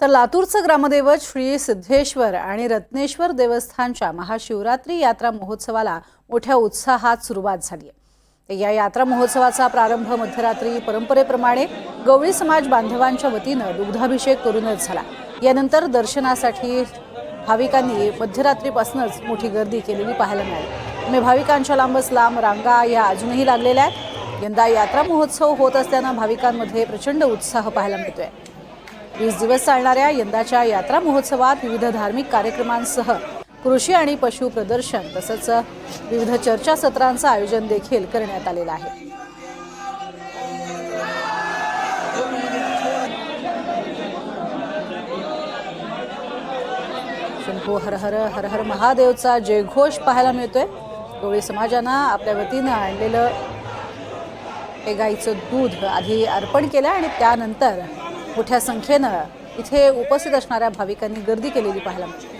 तर लातूरचं ग्रामदैवत श्री सिद्धेश्वर आणि रत्नेश्वर देवस्थानच्या महाशिवरात्री यात्रा महोत्सवाला मोठ्या उत्साहात सुरुवात झाली आहे. या यात्रा महोत्सवाचा प्रारंभ मध्यरात्री परंपरेप्रमाणे गवळी समाज बांधवांच्या वतीनं दुग्धाभिषेक करूनच झाला. यानंतर दर्शनासाठी भाविकांनी मध्यरात्रीपासूनच मोठी गर्दी केलेली पाहायला मिळाली. त्यामुळे भाविकांच्या लांबच लांब रांगा या अजूनही लागलेल्या आहेत. यंदा यात्रा महोत्सव होत असल्यानं भाविकांमध्ये प्रचंड उत्साह पाहायला मिळतोय. वीस दिवस चालणाऱ्या यंदाच्या यात्रा महोत्सवात विविध धार्मिक कार्यक्रमांसह कृषी आणि पशु प्रदर्शन तसंच विविध चर्चासत्रांचं आयोजन देखील करण्यात आलेलं आहे. शंभू हर हर हर हर महादेवचा जयघोष पाहायला मिळतोय. डोळी समाजानं आपल्या वतीनं आणलेलं हे गाईचं दूध आधी अर्पण केलं आणि त्यानंतर मोठ्या संख्येनं इथे उपस्थित असणाऱ्या भाविकांनी गर्दी केलेली पाहायला मिळते.